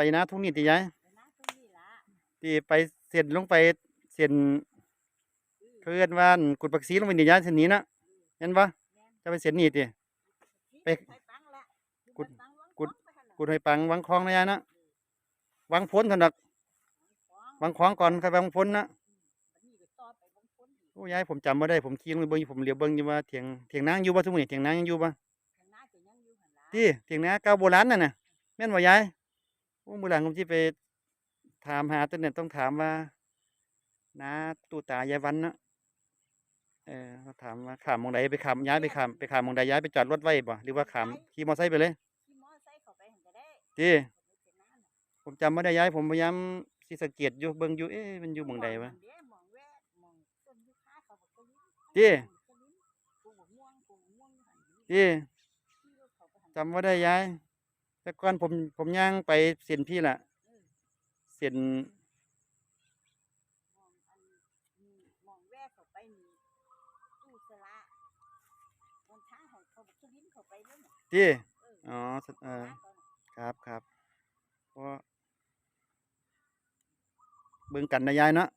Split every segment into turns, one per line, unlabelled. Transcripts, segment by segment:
ไปนะทุ่งนี่ติยาย
ไปนะตรงนี้ล่ะ
ที่ไปเส้นลงไปเส้นเขาเรียกว่ากุดปักสีลงไปนี่ยายเส้นนี้นะเห็นปะจะไปเส้นนี้ติไป
ไปปังละ
กุด
ไปปังวัง
กุด
ของไปหั่นน่ะ
กุดหอยปังวังคลองนะยายนะวังพ้นเถอะนัก
ของ
วังคลองก่อนครับวังพ้นนะ
บัดนี้ก็ต่อไปวังพ้นอีก
โอ้ยายผมจำบ่ได้ผมขี่ลงไปเบิ่งอยู่ผมเหลียวเบิ่งอยู่ว่าเถียงเถียงนางอยู่บ่ทุกมื้อนี้เถียงนางยังอยู่บ่
ข้างหน้าก็ยังอยู่หั่นล่ะ
ที่เถียงนาเก่าโบราณนั่นน่ะแม่นบ่ยาย โอ้มื้อหลังผมสิไปถามหาตัวเนี่ยต้องถามว่าน้าตู่ตายายวันนะเออเขาถามว่าขามหมองใดไปขามย้ายไปขามไปขามหมองใดย้ายไปจอดรถไว้บ่หรือว่าขามขี่มอไซค์ไปเลย
ขี่มอไซค์เข้าไปหั่นก็ได้
ที่
คนไปเสนาน่ะ
ผมจำไม่ได้ย้ายผมพยายามสิสังเกตอยู่เบิ่งอยู่เอ๊ะมันอยู่หมองใดวะ
เด้หมองแวดหมองต้นยูคาเขาบอกก็ลิ้น
ที่
ก็ลิ้นปลูกบักม่วงปลูกบักม่วงอยู่หั่นอยู่
ที่
ขี่รถเข้าไปหั่น
จำว่าได้ย้าย แต่ก่อนผมผมย่างไปเส้นพี่ล่ะเส้น
มองอันนี้มองแวกเข้าไปนี่ตู้สละบนทางของเขาบอกก็ลิ้นเข้าไปเลยน่ะ
ที่
เออ
อ๋อสเออ
ทางเขาน่ะ
ครับครับเพราะเบิ่งกันนะยายเนาะ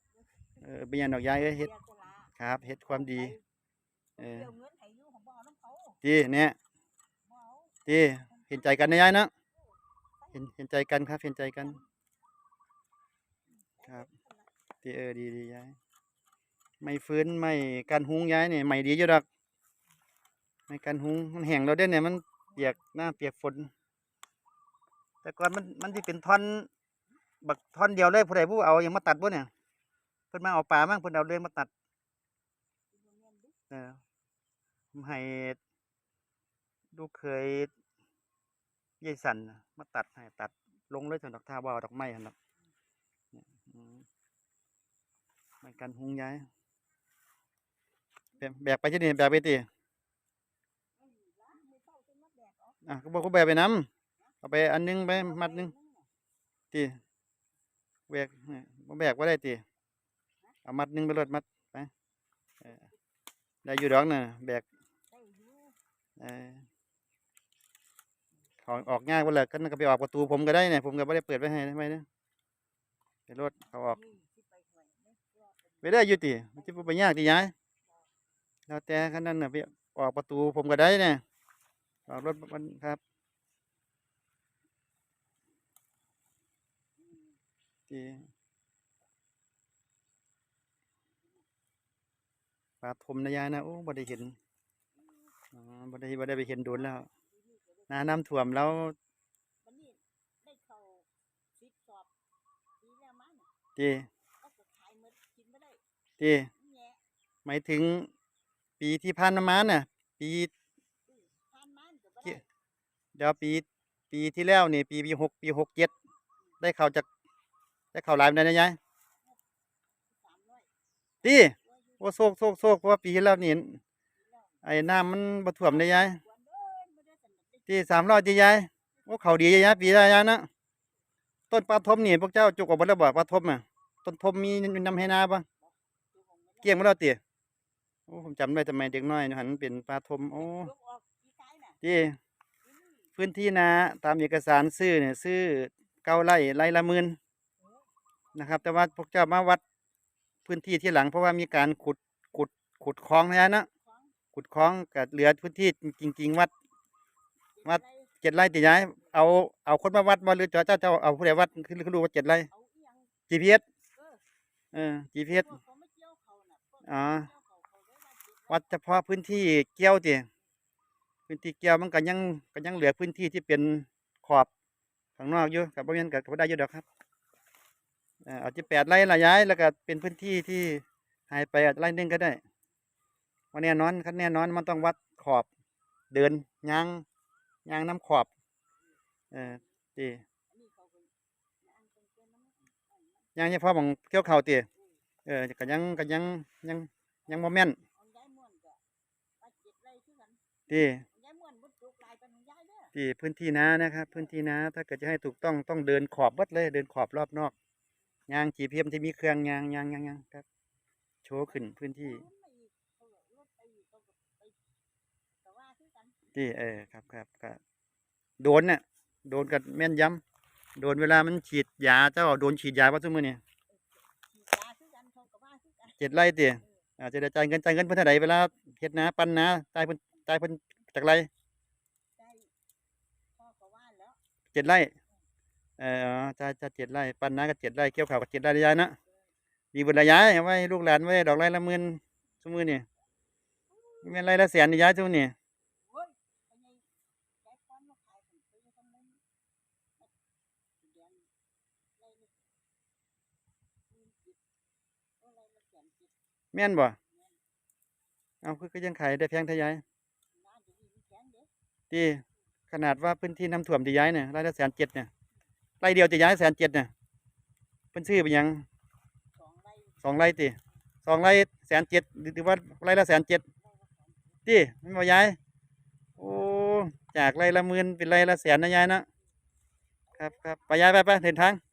เออเป็นหยังดอกยายเอ้ยเฮ็ด
เรียกสละ
ครับเฮ็ดความดีเออ
เดี๋ยวเงินให้อยู่ของบ่เอาน้ำเขา
ที่เนี่ย
บ่เอา
ที่เห็นใจกันนะยายนะเห็นเห็นใจกันครับ เห็นใจกัน ครับที่เออดีดียายไม่ฟื้นไม่กันหุงยายเนี่ยไม่ดีอยู่ดอกไม่กันหุงมันแห้งแล้วเด้เนี่ยมันเปียกหน้าเปียกฝน แต่ก่อนมันมันที่เป็นท่อนบักท่อนเดียวเลยผู้ใดผู้เอาอย่างมาตัดบ่เนี่ยเพิ่นมาเอาปลามั่งเพิ่นเอาเรื่องมาตัดเออผมให้ลูกเคย ยายสันน่ะมาตัดให้ตัดลงเลยถึงดอกท่าว่าเอาดอกไม้หั่นดอกเนี่ยอืมไม่กันหุงย้ายแบกแบกไปที่นี่แบกไปตีอะก็บอกเขาแบกไปน้ำเอาไปอันหนึงไปมัดหนึงตีแบกเนี่ยบ่แบกว่าได้ตีเอามัดหนึงไปรถมัดไปเออได้อยู่ดอกน่ะแบก
ได้อยู่
เออเขาออกง่ายว่าเลยก็นั่นก็ไปออกประตูผมก็ได้เนี่ยผมก็ไม่ได้เปิดไว้ให้ทำไมเนี่ยไปรถเขาออก
ไปห่วยเด้อรอดได้
ยู่ติมันจะไปยากที่ย้ายแล้วแต่ขั้นนั้นน่ะไปออกประตูผมก็ได้เนี่ยออกรถมันครับที่ปลาทมนะยายนะโอ้บ่ได้เห็นอ๋อบ่ได้บ่ได้ไปเห็นโดนแล้ว น้าน้ำท่วมแล้ว
วันนี้ได้เข้าสิบสอบปีแล้วมั้งน่ะ
ที่
เอาก็ขายหมดกินบ่ได้
ที่
แหน่
หมายถึงปีที่ผ่านมาน่ะ ปี
อื้อทานมันก็บ่ได้
เดี๋ยวปีปีที่แล้วนี่ปีปีหกปีหกเจ็ดได้เข้าจากได้เข้าหลายปานใดนะยาย
สามร้อย
ตี
ร้อยอยู่
โอ้โซกโซกโซกเพราะว่าปีที่แล้วนี่ไอ้น้ำมันบ่ท่วมเลยยาย ที่สามรอยที่ยายโอ้เขาดียายปีละยายนะต้นปลาทมนี่พวกเจ้าจุกออกมาแล้วบ่ปลาทมอะต้นทมมีนำให้นาปะ
ดูของ
เกลี้ยงมาแล้วตีโอ้ผมจำได้ทำไมเด็กน้อยหันเป็นปลาทมโอ้ที่พื้นที่นาตามเอกสารซื้อเนี่ยซื้อเก้าไร่ไร่ละหมื่นนะครับ แต่ว่าพวกเจ้ามาวัดพื้นที่ที่หลังเพราะว่ามีการขุดขุดขุดคลองนะนะ
ขุ
ดคลองกับเหลือพื้นที่จริง ๆ วัด วัด
อะไร
เจ็ดไร่ติย้ายเอาเอาคนมาวัดว่าหรือเจ้าเจ้าเจ้าเอาผู้ใดวัดคือคือรู้ว่าเจ็ดไร่
เอาอีหยัง
GPS
เออ
เออ GPS
พวกเขาไม่เกี่ยวเขาน่ะพวก
อ๋อ
เกี่ยวเขาเขาได้ว่าเจ็ด
วัดเฉพาะพื้นที่เกี่ยวติพื้นที่เกี่ยวมันก็ยังก็ยังเหลือพื้นที่ที่เป็นขอบข้างนอกอยู่กับบ่แม่นกับบ่ได้อยู่ดอกครับเอ่อเอาที่แปดไร่ละย้ายแล้วก็เป็นพื้นที่ที่หายไปอาจไร่หนึงก็ได้วันแน่นอนคันแน่นอนมันต้องวัดขอบเดินยาง ยางน้ำขอบ เออตี
ยางเป็นเส้า
งเฉพาะของเกี่ยวเข่าตีเออก็ยังก็ยังยังยังโมแม่น
ของยายม่วนก็ว่าเจ็ดไร่คือกัน
ตี
ของยายม่วนบ่ปลูกหลายปานของยายเด้อ
ที่พื้นที่นานะครับ พื้นที่นาถ้าเกิดจะให้ถูกต้องต้องเดินขอบวัดเลย เดินขอบรอบนอกยางจีเพียมจะมีเครื่องยางยางยางยางครับ โชว์ขึ้นพื้นที่
รถไปอีกเขาก็รถไปอีกเขาก็ไปก็ว่าคือกัน
ที่เออครับครับก็โดนน่ะโดนกับแม่นยโดนเวลามันฉีดยาเจ้าโดนฉีดยาป่ะซุมื้อนี่
ฉีดยาคือกันเขาก็ว่าคือกัน
เจ็ดไร่ติอาจจะได้จ่ายเงินจ่ายเงินเพิ่นเท่าใดเวลาเฮ็ดนาปั้นนาจ่ายเพิ่นจ่ายเพิ่นจากไร
ได้พ่อก็ว่าแล้ว
เจ็ดไร่เออจ่ายจ่ายเจ็ดไร่ปั้นนาก็เจ็ดไร่เกี่ยวข้าวก็เจ็ดไร่ได้ยายนะดีเบิดละยายเอาไว้ให้ลูกหลานไว้ดอกไร่ละหมื่นซุมื้อนี่แม่นไร่ละแสนนี่ยายซุมื้อนี่
โอ้ยไปไงยายป้อนมาขายผมซื้อทำมุนสีแดงไรนี่หมื่นจิตโอ้ไรละ แสนจิต
แม่นบ่เอาคือก็ยังขายได้แพงเท่ายาย
น้าจะมีแข็งเด้อ
ที่ขนาดว่าพื้นที่น้ำท่วมที่ย้ายเนี่ยไร่ละแสนเจ็ดเนี่ยไร่เดียวจะย้ายแสนเจ็ดเนี่ยเพิ่นซื้อไปหยัง
สองไร
สองไร่ติสองไร่แสนเจ็ดหรือว่าไร่ละแสนเจ็ด
ไรละแสนจิต
ติมันบ่ย้ายโอ้จากไร่ละหมื่นเป็นไร่ละแสนนะยายนะครับครับไปย้ายไปไปเดินทาง
เ